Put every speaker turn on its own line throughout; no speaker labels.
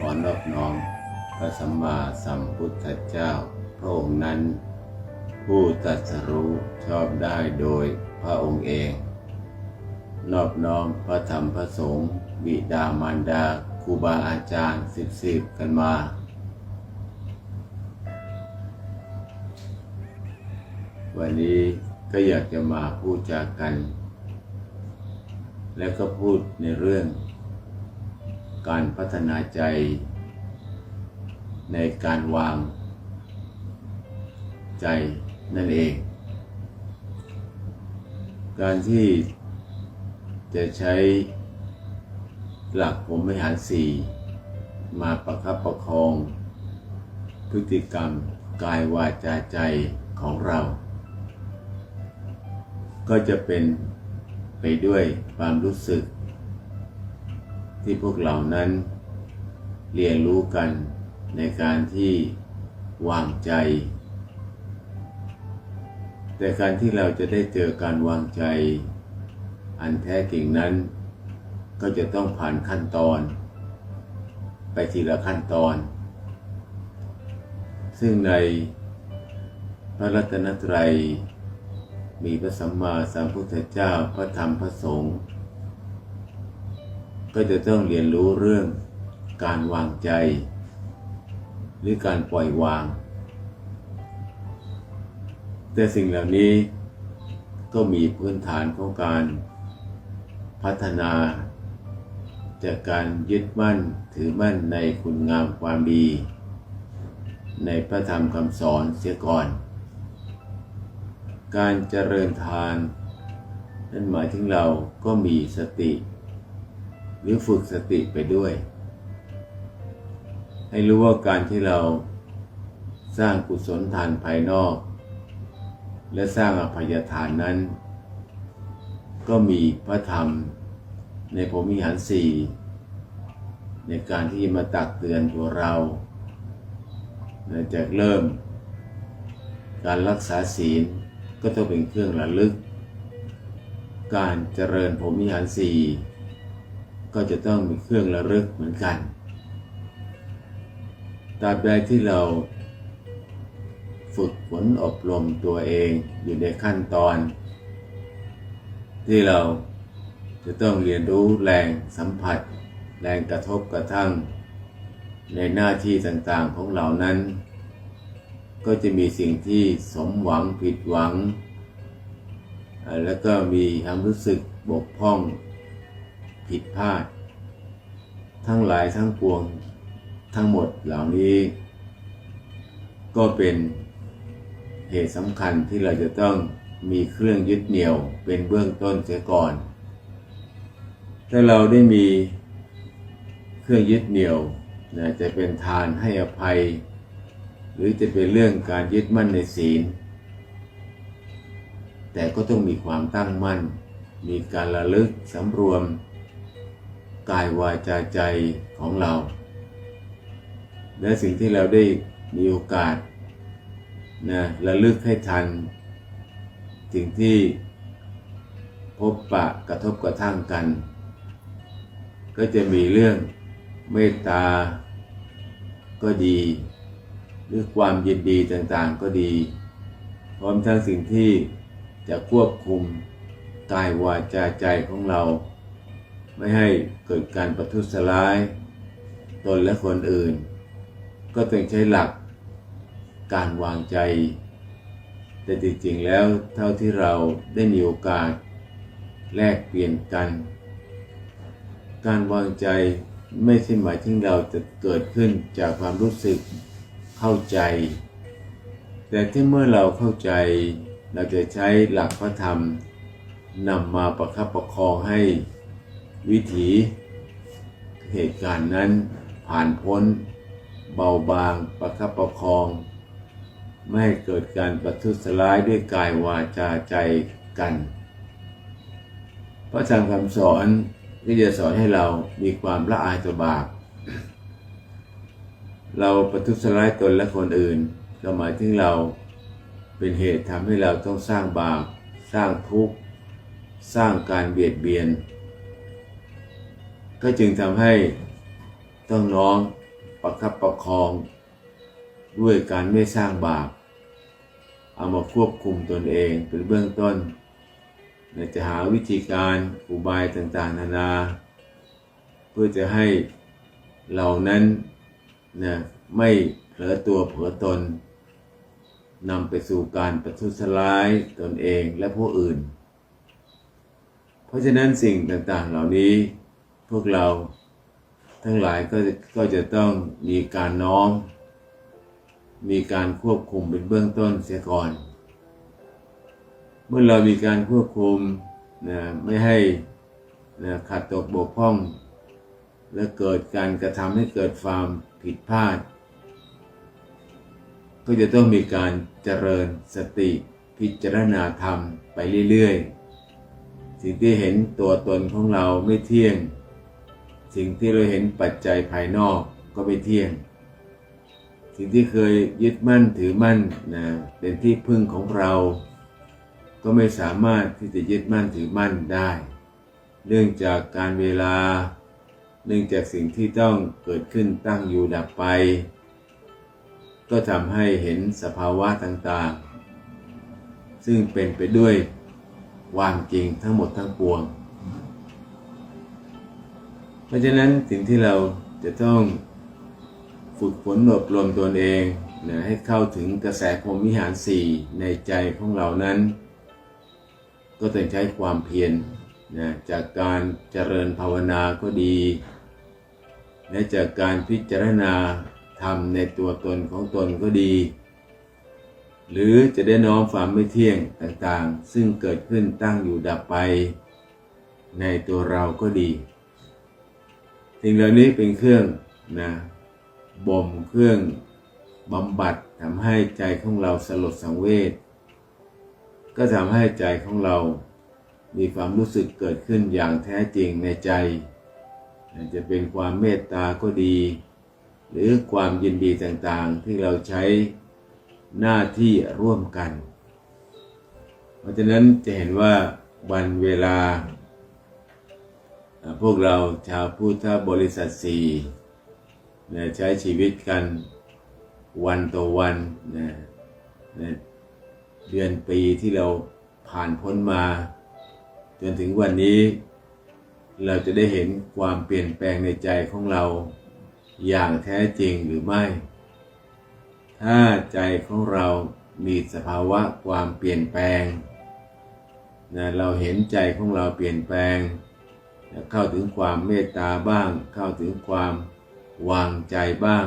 ขอนอบน้อมพระสัมมาสัมพุทธเจ้าพระองค์นั้น ผู้ตรัสรู้ชอบได้โดยพระองค์เอง นอบน้อมพระธรรมพระสงฆ์บิดามารดาครูบาอาจารย์สิบสิบกันมาวันนี้ก็อยากจะมาพูดจากัน แล้วก็พูดในเรื่อง การพัฒนาใจในการวางใจนั่นเอง การที่จะใช้หลักผมไม่หารสี่มาประคับประคอง พฤติกรรมกายวาจาใจของเรา ก็จะเป็นไปด้วยความรู้สึก ที่พวกเรานั้นเรียนรู้กันในการที่วางใจ แต่การที่เราจะได้เจอการวางใจ อันแท้จริงนั้น ก็จะต้องผ่านขั้นตอน ไปทีละขั้นตอน ซึ่งในพระรัตนตรัยมีพระสัมมาสัมพุทธเจ้าพระธรรมพระสงฆ์ ก็จะต้องเรียนรู้เรื่องการวางใจ หรือการปล่อยวาง แต่สิ่งเหล่านี้ก็มีพื้นฐานของการพัฒนา จากการยึดมั่นถือมั่นในคุณงามความดี ในพระธรรมคำสอนเสียก่อน การเจริญทาน นั่นหมายถึงเราก็มีสติ รือฝึกสติไปด้วย ให้รู้ว่าการที่เราสร้างกุศลทานภายนอก และสร้างอภัยทานนั้น ก็มีพระธรรมในพรมิหารสี่ในการที่มาตักเตือนตัวเราจากเริ่ม การรักษาศีลก็ต้องเป็นเครื่องระลึก การเจริญพรมิหารสี่ ก็จะต้องมีเครื่องระลึกเหมือนกันตราบใดที่เราฝึกฝนอบรมตัวเองอยู่ในขั้นตอน ที่เราจะต้องเรียนรู้แรงสัมผัส แรงกระทบกระทั่ง ในหน้าที่ต่างๆของเรานั้น ก็จะมีสิ่งที่สมหวังผิดหวัง แล้วก็มีความรู้สึกบกพร่อง ผิดพลาด ทั้งหลายทั้งปวงทั้งหมดเหล่านี้ ก็เป็นเหตุสำคัญที่เราจะต้องมีเครื่องยึดเหนี่ยวเป็นเบื้องต้นเสียก่อน ถ้าเราได้มีเครื่องยึดเหนี่ยวนะจะเป็นทานให้อภัย หรือจะเป็นเรื่องการยึดมั่นในศีล แต่ก็ต้องมีความตั้งมั่น มีการระลึกสำรวม กายวาจาใจของเรา และสิ่งที่เราได้มีโอกาสนะระลึกให้ทัน สิ่งที่พบปะกระทบกระทั่งกัน ก็จะมีเรื่องเมตตาก็ดี หรือความยินดีต่างๆก็ดี พร้อมทั้งสิ่งที่จะควบคุมกายวาจาใจของเรา ไม่ให้เกิดการประทุษร้าย ตนและคนอื่น ก็ต้องใช้หลักการวางใจ แต่จริงๆแล้วเท่าที่เราได้มีโอกาส แลกเปลี่ยนกัน การวางใจไม่ใช่หมายถึงเราจะเกิดขึ้นจากความรู้สึกเข้าใจ แต่ที่เมื่อเราเข้าใจ เราจะใช้หลักพระธรรมนำมาประคับประคองให้ วิถีเหตุการณ์นั้นผ่านพ้นเบาบางประคับประคอง ไม่ให้เกิดการประทุษร้ายด้วยกายวาจาใจกัน พระธรรมคำสอนที่จะสอนให้เรามีความละอายต่อบาป เราประทุษร้ายตนและคนอื่นก็หมายถึงเราเป็นเหตุทำให้เราต้องสร้างบาป สร้างทุกข์ สร้างการเบียดเบียน ก็จึงทำให้ต้องน้อมประคับประคอง ด้วยการไม่สร้างบาป เอามาควบคุมตนเองเป็นเบื้องต้นและจะหาวิธีการอุบายต่างๆ นานา เพื่อจะให้เรานั้นนะไม่เผลอตัวเผลอตนนำไปสู่การประทุษร้ายตนเองและผู้อื่น เพราะฉะนั้นสิ่งต่างๆเหล่านี้ พวกเราทั้งหลายก็ก็จะต้องมีการน้อม มีการควบคุมเป็นเบื้องต้นเสียก่อน เมื่อเรามีการควบคุมนะไม่ให้นะขัดตกบกพร่อง และเกิดการกระทำให้เกิดความผิดพลาด ก็จะต้องมีการเจริญสติพิจารณาธรรมไปเรื่อยๆ สิ่งที่เห็นตัวตนของเราไม่เที่ยง สิ่งที่เราเห็นปัจจัยภายนอกก็ไม่เที่ยง สิ่งที่เคยยึดมั่นถือมั่นนะเป็นที่พึ่งของเรา ก็ไม่สามารถที่จะยึดมั่นถือมั่นได้ เนื่องจากการเวลา เนื่องจากสิ่งที่ต้องเกิดขึ้นตั้งอยู่ดับไป ก็ทำให้เห็นสภาวะต่างๆ ซึ่งเป็นไปด้วยความจริงทั้งหมดทั้งปวง เพราะฉะนั้นสิ่งที่เราจะต้องฝึกฝนอบรมตนเองนะให้เข้าถึงกระแสพรมวิหารสี่ในใจของเรานั้น ก็ต้องใช้ความเพียรนะจากการเจริญภาวนาก็ดีและจากการพิจารณาธรรมในตัวตนของตนก็ดี หรือจะได้น้อมความไม่เที่ยงต่างๆ ซึ่งเกิดขึ้นตั้งอยู่ดับไป ในตัวเราก็ดี สิ่งเหล่านี้เป็นเครื่องนะบ่มเครื่องบำบัดทำให้ใจของเราสลดสังเวชก็ทำให้ใจของเรามีความรู้สึกเกิดขึ้นอย่างแท้จริงในใจ จะเป็นความเมตตาก็ดี หรือความยินดีต่างๆ ที่เราใช้หน้าที่ร่วมกัน เพราะฉะนั้นจะเห็นว่าวันเวลา พวกเราชาวพุทธบริษัทสี่นะใช้ชีวิตกันวันต่อวันนะนะเดือนปีที่เราผ่านพ้นมา จนถึงวันนี้ เราจะได้เห็นความเปลี่ยนแปลงในใจของเราอย่างแท้จริงหรือไม่ ถ้าใจของเรามีสภาวะความเปลี่ยนแปลงนะเราเห็นใจของเราเปลี่ยนแปลง เข้าถึงความเมตตาบ้าง เข้าถึงความวางใจบ้าง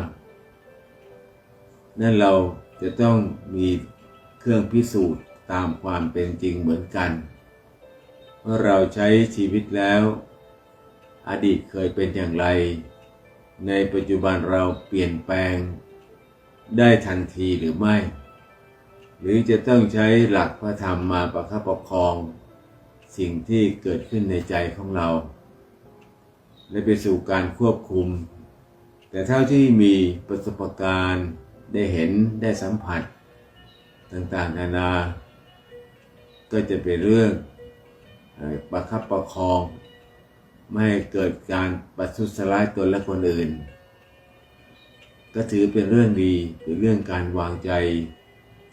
นั่นเราจะต้องมีเครื่องพิสูจน์ตามความเป็นจริงเหมือนกัน เมื่อเราใช้ชีวิตแล้ว อดีตเคยเป็นอย่างไร ในปัจจุบันเราเปลี่ยนแปลง ได้ทันทีหรือไม่ หรือจะต้องใช้หลักพระธรรมมาประคับประคอง สิ่งที่เกิดขึ้นในใจของเรา และไปสู่การควบคุม แต่เท่าที่มีประสบการณ์ได้เห็นได้สัมผัส ต่างๆนานา ก็จะเป็นเรื่องประคับประคอง ไม่ให้เกิดการประทุษร้ายตนและคนอื่น ก็ถือเป็นเรื่องดีเป็นเรื่องการวางใจ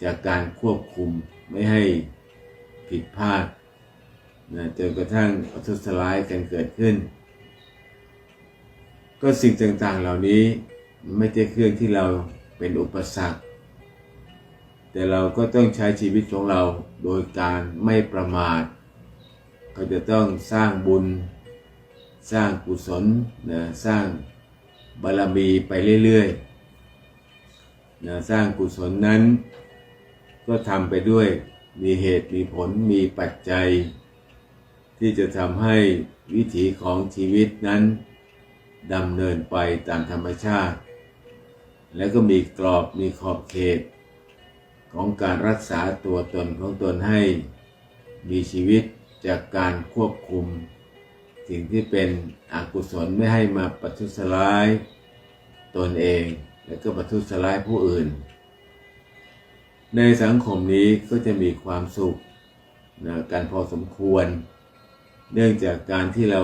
จากการควบคุมไม่ให้ผิดพลาดนะจนกระทั่งประทุษร้ายกันเกิดขึ้น ก็สิ่งต่างๆเหล่านี้ไม่ใช่เครื่องที่เราเป็นอุปสรรค แต่เราก็ต้องใช้ชีวิตของเราโดยการไม่ประมาท ก็จะต้องสร้างบุญ สร้างกุศลนะสร้างบารมีไปเรื่อยๆนะสร้างกุศลนั้น ก็ทำไปด้วยมีเหตุมีผลมีปัจจัย ที่จะทำให้วิถีของชีวิตนั้น ดำเนินไปตามธรรมชาติ แล้วก็มีกรอบมีขอบเขต ของการรักษาตัวตนของตนให้ มีชีวิตจากการควบคุม สิ่งที่เป็นอกุศลไม่ให้มาปัทุสร้ายตนเองและก็ปัทุสร้ายผู้อื่น ในสังคมนี้ก็จะมีความสุขนะกันพอสมควร เนื่องจากการที่เรา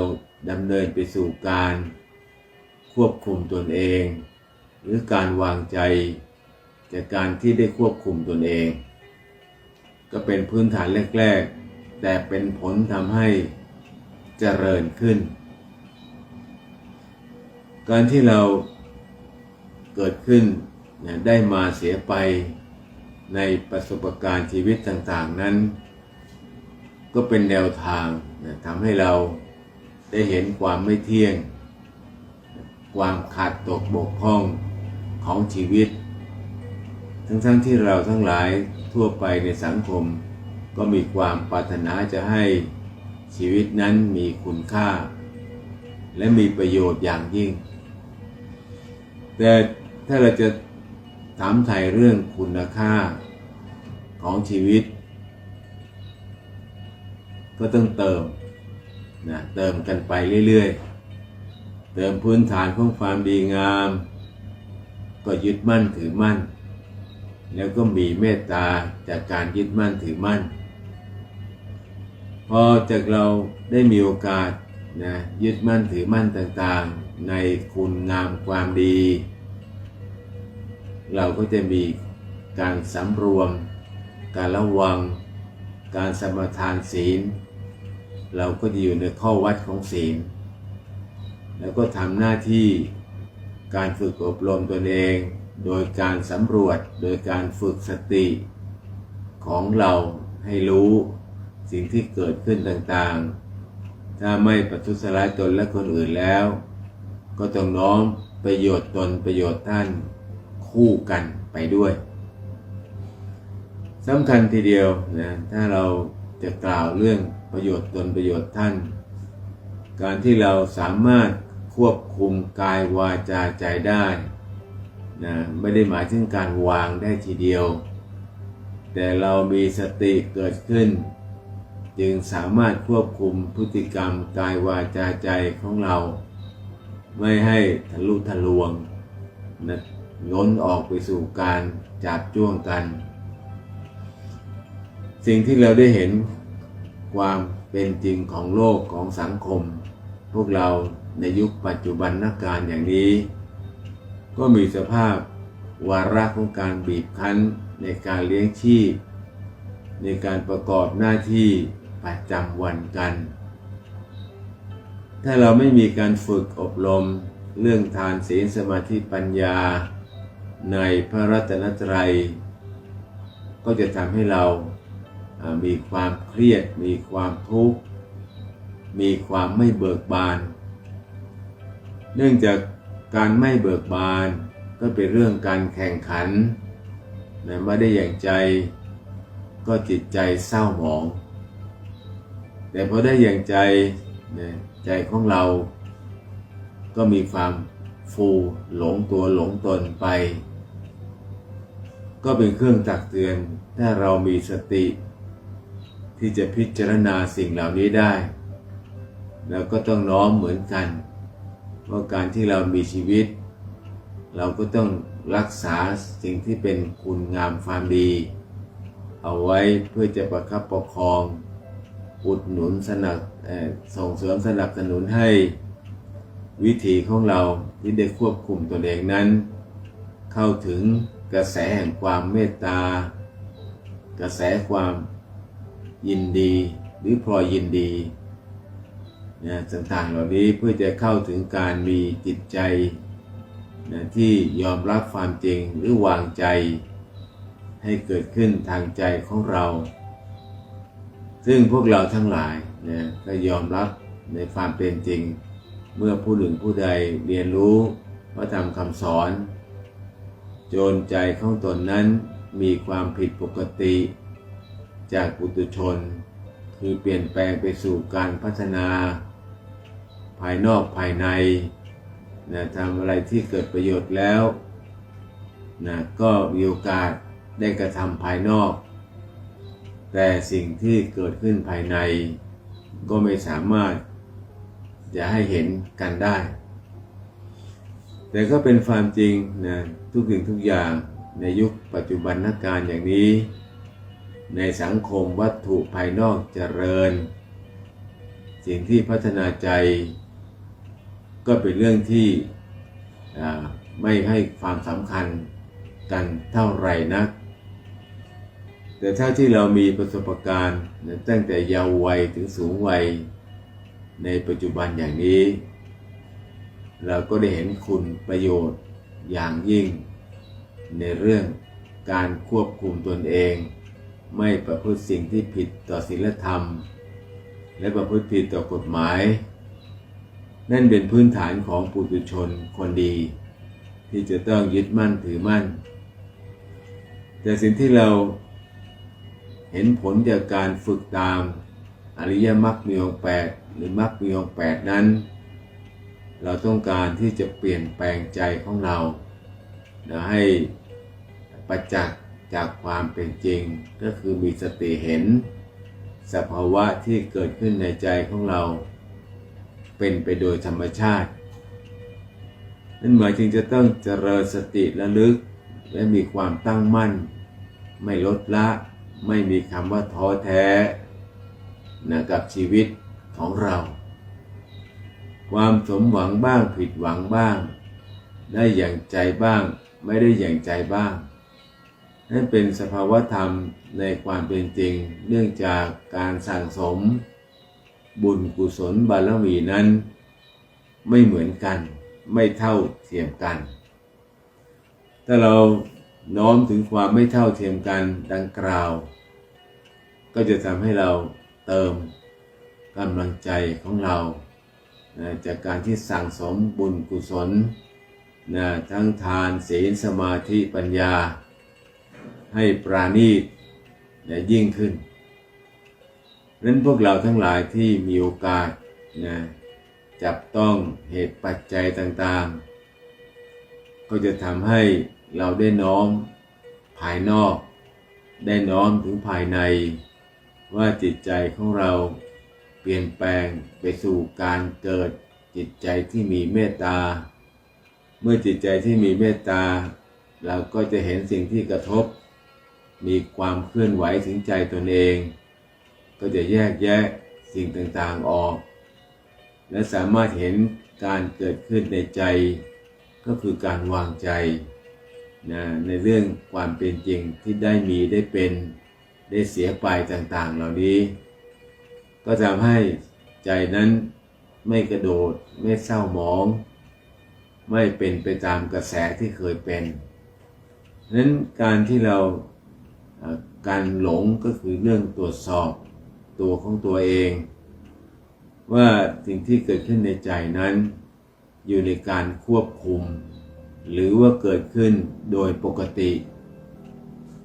ดำเนินไปสู่การ ควบคุมตนเอง หรือการวางใจ จากการที่ได้ควบคุมตนเอง ก็เป็นพื้นฐานแรก ๆ แต่เป็นผลทำให้เจริญขึ้น การที่เราเกิดขึ้นได้มาเสียไปในประสบการณ์ชีวิตต่างๆนั้น ก็เป็นแนวทางทำให้เราได้เห็นความไม่เที่ยง ความขาดตกบกพร่องของชีวิต ทั้งๆทที่เราทั้งหลายทั่วไปในสังคม ก็มีความปรารถนาจะให้ชีวิตนั้นมีคุณค่า และมีประโยชน์อย่างยิ่ง แต่ถ้าเราจะถามไถ่เรื่องคุณค่าของชีวิต ก็ต้องเติมนะเติมกันไปเรื่อยๆ เติมพื้นฐานของความดีงาม ก็ยึดมั่นถือมั่น แล้วก็มีเมตตาจากการยึดมั่นถือมั่น พอจากเราได้มีโอกาสนะยึดมั่นถือมั่นต่างๆ ในคุณงามความดี เราก็จะมีการสำรวม การระวัง การสมทานศีล เราก็จะอยู่ในข้อวัดของศีล แล้วก็ทำหน้าที่การฝึกอบรมตนเอง โดยการสำรวจโดยการฝึกสติของเราให้รู้สิ่งที่เกิดขึ้นต่างๆ ถ้าไม่ปัทุสร้ายตนและคนอื่นแล้ว ก็ต้องน้อมประโยชน์ตนประโยชน์ท่านคู่กันไปด้วยสำคัญทีเดียวนะถ้าเราจะกล่าวเรื่องประโยชน์ตนประโยชน์ท่าน การที่เราสามารถ ควบคุมกายวาจาใจได้นะไม่ได้หมายถึงการวางได้ทีเดียว แต่เรามีสติเกิดขึ้น จึงสามารถควบคุมพฤติกรรมกายวาจาใจของเรา ไม่ให้ทะลุทะลวงนะล้นออกไปสู่การจับจ้วงกัน สิ่งที่เราได้เห็นความเป็นจริงของโลกของสังคม พวกเรา ในยุคปัจจุบันนักการอย่างนี้ ก็มีสภาพวาระของการบีบคั้นในการเลี้ยงชีพ ในการประกอบหน้าที่ประจำวันกัน ถ้าเราไม่มีการฝึกอบรมเรื่องทานศีลสมาธิปัญญา ในพระรัตนตรัย ก็จะทำให้เรามีความเครียด มีความทุกข์ มีความไม่เบิกบาน เนื่องจากการไม่เบิกบานก็เป็นเรื่องการแข่งขันนะไม่ได้อย่างใจก็จิตใจเศร้าหมอง แต่พอได้อย่างใจนะใจของเรา ก็มีความฟูหลงตัวหลงตนไป ก็เป็นเครื่องตักเตือนถ้าเรามีสติ ที่จะพิจารณาสิ่งเหล่านี้ได้ แล้วก็ต้องน้อมเหมือนกัน ว่าการที่เรามีชีวิต เราก็ต้องรักษาสิ่งที่เป็นคุณงามความดี เอาไว้เพื่อจะประคับประคอง อุดหนุนสนับส่งเสริมสนับสนุนให้ วิถีของเราที่ได้ควบคุมตนเองนั้น เข้าถึงกระแสแห่งความเมตตา กระแสความยินดีหรือพลอยยินดี นะต่างๆเหล่านี้เพื่อจะเข้าถึงการมีจิตใจนะที่ยอมรับความจริงหรือวางใจ ให้เกิดขึ้นทางใจของเรา ซึ่งพวกเราทั้งหลายนะก็ยอมรับในความเป็นจริง เมื่อผู้หนึ่งผู้ใดเรียนรู้พระธรรมคำสอน โจรใจของตนนั้นมีความผิดปกติ จากปุตุชน คือเปลี่ยนแปลงไปสู่การพัฒนา ภายนอกภายในนะทำอะไรที่เกิดประโยชน์แล้วนะก็มีโอกาสได้กระทำภายนอก แต่สิ่งที่เกิดขึ้นภายใน ก็ไม่สามารถจะให้เห็นกันได้ แต่ก็เป็นความจริงนะทุกสิ่งทุกอย่างในยุคปัจจุบันนักการอย่างนี้ ในสังคมวัตถุภายนอกเจริญ สิ่งที่พัฒนาใจ ก็เป็นเรื่องที่ไม่ให้ความสำคัญกันเท่าไหร่นัก แต่เท่าที่เรามีประสบการณ์ตั้งแต่เยาว์วัยถึงสูงวัย ในปัจจุบันอย่างนี้ เราก็ได้เห็นคุณประโยชน์อย่างยิ่ง ในเรื่องการควบคุมตนเอง ไม่ประพฤติสิ่งที่ผิดต่อศีลธรรม และประพฤติผิดต่อกฎหมาย นั่นเป็นพื้นฐานของปุถุชนคนดี ที่จะต้องยึดมั่นถือมั่น แต่สิ่งที่เราเห็นผลจากการฝึกตามอริยมรรคมีองแปดหรือมรรคมีองแปดนั้น เราต้องการที่จะเปลี่ยนแปลงใจของเรานะให้ประจักษ์จากความเป็นจริงก็คือมีสติเห็น สภาวะที่เกิดขึ้นในใจของเรา เป็นไปโดยธรรมชาติ นั่นหมายถึงจะต้องเจริญสติระลึก และมีความตั้งมั่น ไม่ลดละไม่มีคำว่าท้อแท้นะกับชีวิตของเรา ความสมหวังบ้างผิดหวังบ้าง ได้อย่างใจบ้าง ไม่ได้อย่างใจบ้าง นั่นเป็นสภาวธรรมในความเป็นจริง เนื่องจากการสั่งสม บุญกุศลบารมีนั้น ไม่เหมือนกัน ไม่เท่าเทียมกัน ถ้าเราน้อมถึงความไม่เท่าเทียมกันดังกล่าว ก็จะทำให้เราเติมกำลังใจของเรานะจากการที่สั่งสมบุญกุศลนะทั้งทานศีลสมาธิปัญญา ให้ปราณีตนะยิ่งขึ้น นั้นพวกเราทั้งหลายที่มีโอกาสนะจับต้องเหตุปัจจัยต่างๆ ก็จะทำให้เราได้น้อมภายนอก ได้น้อมถึงภายใน ว่าจิตใจของเราเปลี่ยนแปลงไปสู่การเกิดจิตใจที่มีเมตตา เมื่อจิตใจที่มีเมตตา เราก็จะเห็นสิ่งที่กระทบ มีความเคลื่อนไหวถึงใจตนเอง ก็จะแยกแยะสิ่งต่างๆออก และสามารถเห็นการเกิดขึ้นในใจ ก็คือการวางใจนะในเรื่องความเป็นจริงที่ได้มีได้เป็นได้เสียไปต่างๆ เหล่านี้ ก็ทำให้ใจนั้นไม่กระโดดไม่เศร้าหมอง ไม่เป็นไปตามกระแสที่เคยเป็นนั้นการที่เราการหลงก็คือเรื่องตรวจสอบ ตัวของตัวเอง ว่าสิ่งที่เกิดขึ้นในใจนั้น อยู่ในการควบคุม หรือว่าเกิดขึ้นโดยปกติ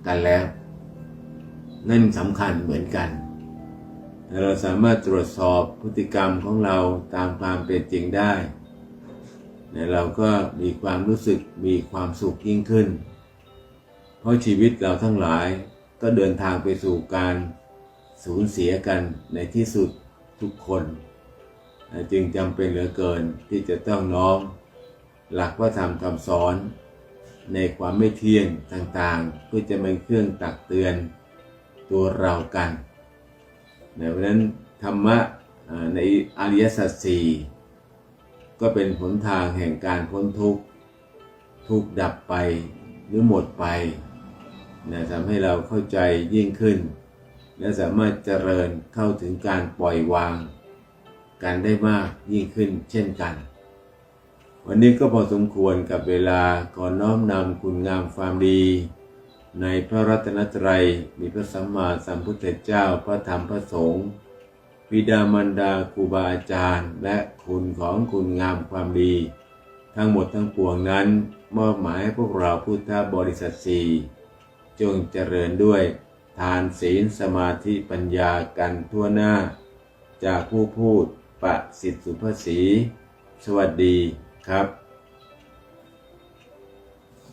กันแล้ว นั่นสำคัญเหมือนกันเราสามารถตรวจสอบพฤติกรรมของเราตามความเป็นจริงได้เราก็มีความรู้สึกมีความสุขยิ่งขึ้น เพราะชีวิตเราทั้งหลายก็เดินทางไปสู่การ สูญเสียกันในที่สุดทุกคน จึงจำเป็นเหลือเกินที่จะต้องน้อมหลักว่าทำคำสอน ในความไม่เที่ยงต่างๆเพื่อจะเป็นเครื่องตักเตือนตัวเรากันเพราะนั้นธรรมะในอริยสัจสี่ก็เป็นผลทางแห่งการพ้นทุกข์ทุกดับไปหรือหมดไปนะทำให้เราเข้าใจยิ่งขึ้น และสามารถเจริญเข้าถึงการปล่อยวาง กันได้มากยิ่งขึ้นเช่นกัน วันนี้ก็พอสมควรกับเวลาขอน้อมนำคุณงามความดี ในพระรัตนตรัยมีพระสัมมาสัมพุทธเจ้าพระธรรมพระสงฆ์บิดามารดาครูบาอาจารย์ และคุณของคุณงามความดี ทั้งหมดทั้งปวงนั้น มอบหมายให้พวกเราพุทธบริษัทสี่จงเจริญด้วย ทานศีลสมาธิปัญญากันทั่วหน้า จากผู้พูดประสิทธิสุภาษี สวัสดีครับ